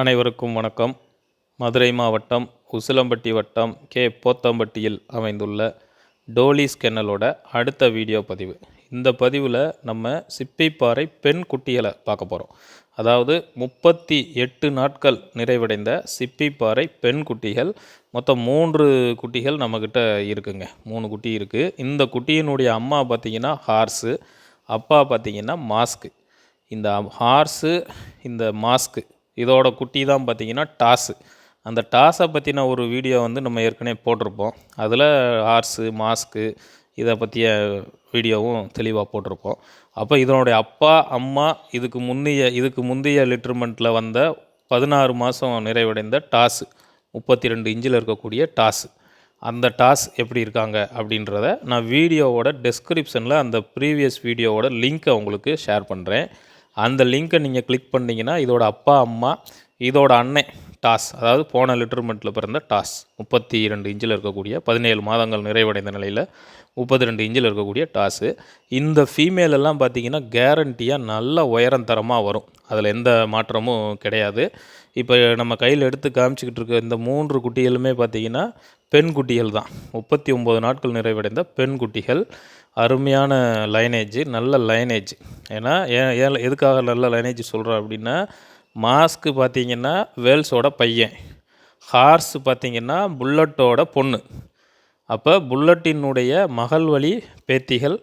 அனைவருக்கும் வணக்கம். மதுரை மாவட்டம் உசிலம்பட்டி வட்டம் கே. போத்தம்பட்டியில் அமைந்துள்ள டோலிஸ் கென்னலோட அடுத்த வீடியோ பதிவு. இந்த பதிவில் நம்ம சிப்பிப்பாறை பெண் குட்டிகளை பார்க்க போகிறோம் அதாவது முப்பத்தி எட்டு நாட்கள் நிறைவடைந்த சிப்பிப்பாறை பெண் குட்டிகள் மொத்தம் மூன்று குட்டிகள் நம்மக்கிட்ட இருக்குங்க. மூணு குட்டி இருக்குது இந்த குட்டியினுடைய அம்மா பார்த்திங்கன்னா ஹார்ஸு அப்பா பார்த்திங்கன்னா மாஸ்க்கு. இந்த ஹார்ஸு இந்த மாஸ்க்கு இதோட குட்டி தான் பார்த்திங்கன்னா டாஸு. அந்த டாஸை பற்றின ஒரு வீடியோ வந்து நம்ம ஏற்கனவே போட்டிருப்போம். அதில் ஹார்ஸு மாஸ்க்கு இதை பற்றிய வீடியோவும் தெளிவாக போட்டிருப்போம். அப்போ இதனுடைய அப்பா அம்மா இதுக்கு முந்தைய இதுக்கு முந்தைய லிட்டர்மெண்ட்டில் வந்த பதினாறு மாதம் நிறைவடைந்த டாஸு. முப்பத்தி ரெண்டு இன்ச்சில் இருக்கக்கூடிய டாஸு. அந்த டாஸ் எப்படி இருக்காங்க அப்படின்றத நான் வீடியோவோட டெஸ்கிரிப்ஷனில் அந்த ப்ரீவியஸ் வீடியோவோட லிங்க்கை உங்களுக்கு ஷேர் பண்ணுறேன் அந்த லிங்க்கை நீங்கள் கிளிக் பண்ணிங்கன்னா இதோட அப்பா அம்மா இதோட அன்னை டாஸ் அதாவது போன லிட்டர்மெண்ட்டில் பிறந்த டாஸ் முப்பத்தி ரெண்டு இன்ச்சில் இருக்கக்கூடிய பதினேழு மாதங்கள் நிறைவடைந்த நிலையில் முப்பத்தி ரெண்டு இன்ச்சில் இருக்கக்கூடிய டாஸு. இந்த ஃபீமேலெல்லாம் பார்த்திங்கன்னா பார்த்தீங்கன்னா கேரண்டியாக நல்ல உயரம் தரமாக வரும். அதில் எந்த மாற்றமும் கிடையாது. இப்போ நம்ம கையில் எடுத்து காமிச்சிக்கிட்டு இருக்க இந்த மூன்று குட்டிகளுமே பார்த்திங்கன்னா பெண் குட்டிகள் தான். முப்பத்தி ஒம்பது நாட்கள் நிறைவடைந்த பெண் குட்டிகள். அருமையான லைனேஜ் நல்ல லைனேஜ். ஏன்னா ஏன் ஏன் எதுக்காக நல்ல லைனேஜ் சொல்கிறோம் அப்படின்னா மாஸ்க்கு பார்த்திங்கன்னா வேல்ஸோட பையன். ஹார்ஸ் பார்த்திங்கன்னா புல்லட்டோட பொண்ணு. அப்போ புல்லட்டினுடைய மகள் வழி பேத்திகள்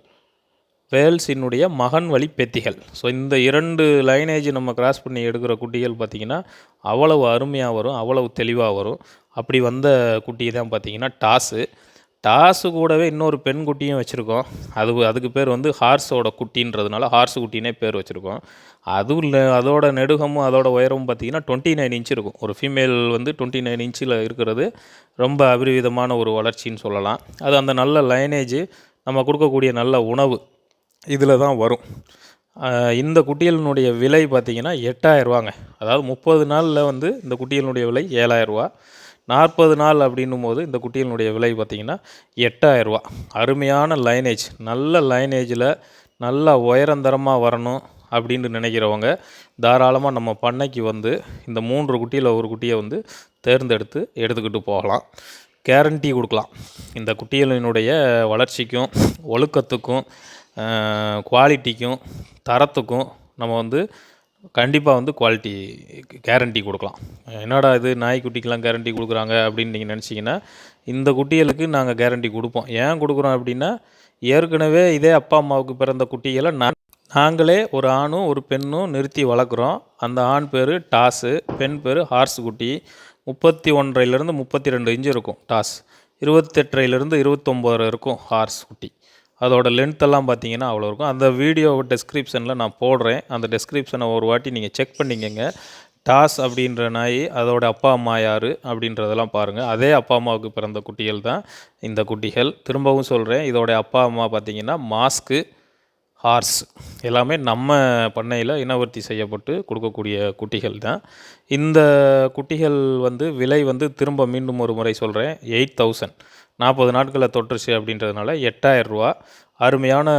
வேல்ஸினுடைய மகன் வழி பெத்திகள். ஸோ இந்த இரண்டு லைனேஜ் நம்ம கிராஸ் பண்ணி எடுக்கிற குட்டிகள் பார்த்திங்கன்னா அவ்வளவு அருமையாக வரும் அவ்வளவு தெளிவாக வரும். அப்படி வந்த குட்டி தான் பார்த்திங்கன்னா டாஸு டாஸு கூடவே இன்னொரு பெண் குட்டியும் வச்சுருக்கோம். அது அதுக்கு பேர் வந்து ஹார்ஸோட குட்டின்றதுனால ஹார்ஸ் குட்டினே பேர் வச்சுருக்கோம். அதுவும் இல்லை அதோட நெடுகமும் அதோட உயரமும் பார்த்திங்கன்னா டுவெண்ட்டி நைன் இன்ச் இருக்கும். ஒரு ஃபீமேல் வந்து டுவெண்ட்டி நைன் இன்ச்சில் இருக்கிறது. ரொம்ப அபரிவிதமான ஒரு வளர்ச்சின்னு சொல்லலாம். அது அந்த நல்ல லைனேஜ் நம்ம கொடுக்கக்கூடிய நல்ல உணவு. இதில் தான் வரும். இந்த குட்டிகளினுடைய விலை பார்த்திங்கன்னா எட்டாயிரரூவாங்க. அதாவது முப்பது நாளில் வந்து இந்த குட்டிகளினுடைய விலை ஏழாயிரரூவா. நாற்பது நாள் அப்படின்னும் போது இந்த குட்டிகளினுடைய விலை பார்த்திங்கன்னா எட்டாயிரரூவா. அருமையான லைனேஜ். நல்ல லைனேஜில் நல்ல உயரந்தரமாக வரணும் அப்படின்னு நினைக்கிறவங்க தாராளமாக நம்ம பண்ணைக்கு வந்து இந்த மூன்று குட்டியில் ஒரு குட்டியை வந்து தேர்ந்தெடுத்து எடுத்துக்கிட்டு போகலாம். கேரண்டி கொடுக்கலாம். இந்த குட்டிகளினுடைய வளர்ச்சிக்கும் ஒழுக்கத்துக்கும் குவாலிட்டிக்கும் தரத்துக்கும் நம்ம வந்து கண்டிப்பாக வந்து குவாலிட்டி கேரண்டி கொடுக்கலாம். என்னடா இது நாய்க்குட்டிக்கெலாம் கேரண்டி கொடுக்குறாங்க அப்படின்னு நீங்கள் நினச்சிங்கன்னா இந்த குட்டிகளுக்கு நாங்கள் கேரண்டி கொடுப்போம். ஏன் கொடுக்குறோம் அப்படின்னா ஏற்கனவே இதே அப்பா அம்மாவுக்கு பிறந்த குட்டிகளை நான் நாங்களே ஒரு ஆணும் ஒரு பெண்ணும் நிறுத்தி வளர்க்குறோம். அந்த ஆண் பேர் டாஸு பெண் பேர் ஹார்ஸ் குட்டி. முப்பத்தி ஒன்றையிலேருந்து முப்பத்தி ரெண்டு இன்ச்சு இருக்கும் டாஸ். இருபத்தெட்டரைலேருந்து இருபத்தொம்போது இருக்கும் ஹார்ஸ் குட்டி. அதோடய லென்த்தெல்லாம் பார்த்தீங்கன்னா அவ்வளோ இருக்கும். அந்த வீடியோ டெஸ்கிரிப்ஷனில் நான் போடுறேன். அந்த டெஸ்கிரிப்ஷனை ஒரு வாட்டி நீங்கள் செக் பண்ணிக்கங்க. டாஸ் அப்படின்ற நாய் அதோட அப்பா அம்மா யார் அப்படின்றதெல்லாம் பாருங்கள் அதே அப்பா அம்மாவுக்கு பிறந்த குட்டிகள் தான் இந்த குட்டிகள். திரும்பவும் சொல்கிறேன் இதோடைய அப்பா அம்மா பார்த்திங்கன்னா மாஸ்க்கு ஹார்ஸ். எல்லாமே நம்ம பண்ணையில் இனவர்த்தி செய்யப்பட்டு கொடுக்கக்கூடிய குட்டிகள் தான். இந்த குட்டிகள் வந்து விலை வந்து திரும்ப மீண்டும் ஒரு முறை சொல்கிறேன் எயிட் தௌசண்ட். நாற்பது நாட்களில் தொட்டுருச்சு அப்படின்றதுனால எட்டாயிரரூவா அருமையான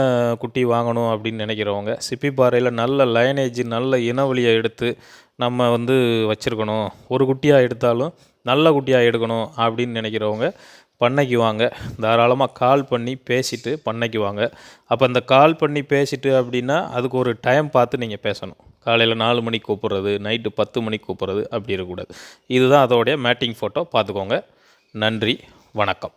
குட்டி வாங்கணும் அப்படின்னு நினைக்கிறவங்க சிப்பிப்பாறையில் நல்ல லைனேஜ் நல்ல இனவழியை எடுத்து நம்ம வந்து வச்சுருக்கணும். ஒரு குட்டியாக எடுத்தாலும் நல்ல குட்டியாக எடுக்கணும் அப்படின்னு நினைக்கிறவங்க பண்ணைக்கு வாங்க தாராளமாக கால் பண்ணி பேசிவிட்டு பண்ணைக்கு வாங்க அப்போ அந்த கால் பண்ணி பேசிவிட்டு அப்படின்னா அதுக்கு ஒரு டைம் பார்த்து நீங்கள் பேசணும். காலையில் நாலு மணிக்கு கூப்பிட்றது நைட்டு பத்து மணிக்கு கூப்பிட்றது அப்படி இருக்கக்கூடாது. இதுதான் அதோடைய மேட்டிங் ஃபோட்டோ பார்த்துக்கோங்க. நன்றி. வணக்கம்.